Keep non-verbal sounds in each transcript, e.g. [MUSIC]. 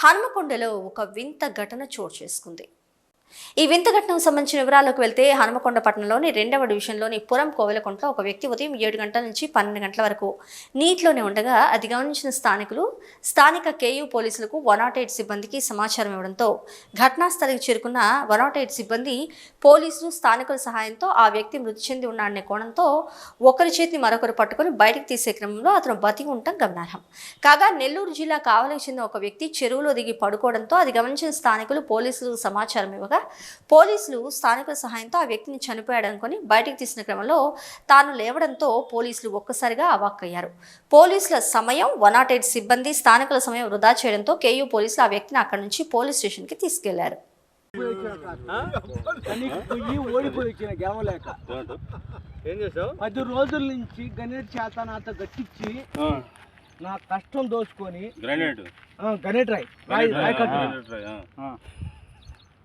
హనుమకొండలో ఒక వింత ఘటన చోటు చేసుకుంది. ఈ వింత ఘటనకు సంబంధించిన వివరాలకు వెళ్తే హనుమకొండ పట్టణంలోని రెండవ డివిజన్లోని పురం కోవెలకుంట్లో ఒక వ్యక్తి ఉదయం ఏడు గంటల నుంచి పన్నెండు గంటల వరకు నీటిలోనే ఉండగా అది గమనించిన స్థానికులు స్థానిక కేయూ పోలీసులకు వన్ నాట్ ఎయిట్ సిబ్బందికి సమాచారం ఇవ్వడంతో ఘటనా స్థలికి చేరుకున్న వన్ నాట్ ఎయిట్ సిబ్బంది పోలీసులు స్థానికుల సహాయంతో ఆ వ్యక్తి మృతి చెంది ఉన్నాడనే కోణంతో ఒకరి చేతిని మరొకరు పట్టుకొని బయటకు తీసే క్రమంలో అతను బతికి ఉండటం గమనార్హం. కాగా నెల్లూరు జిల్లా కావలికి చెందిన ఒక వ్యక్తి చెరువులో దిగి పడుకోవడంతో అది గమనించిన స్థానికులు పోలీసులకు సమాచారం ఇవ్వగా పోలీసులు స్థానికుల సహాయంతో ఆ వ్యక్తిని చనిపోయాడు అనుకొని బయటకు తీసిన క్రమంలో తాను లేవడంతో పోలీసులు ఒక్కసారిగా అవాక్కయ్యారు పోలీసుల సమయం వన్ నాట్ ఎయిట్ సిబ్బంది స్థానికుల సమయం వృధా చేయడంతో కేయూ పోలీసులు ఆ వ్యక్తిని అక్కడి నుంచి పోలీస్ స్టేషన్కి తీసుకెళ్ళారు. పది రోజుల నుంచి గణేట్ చేత నాతో గట్టించి నా కష్టం దోచుకొని గ్రానైట్ ఆ, గణేట్ రాయ్. రాయ్. రాయ్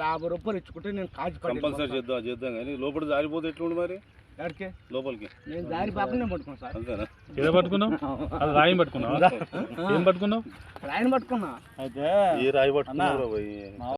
యాభై రూపాయలు ఇచ్చుకుంటే నేను కాజీ కంపల్సరీ చేద్దాం చేద్దాం. కానీ లోపల జారిపోతే ఎట్లుండి మరి? ఎక్కడికి లోపలికి. నేను దారి పాపనే పట్టుకున్నా సార్. అంతేనా? ఏదో పట్టుకున్నావు? అది రాయం పట్టుకున్నావు? [LAUGHS] ఏం పట్టుకున్నావు? రాయని పట్టుకున్నా. అయితే ఏ రాయి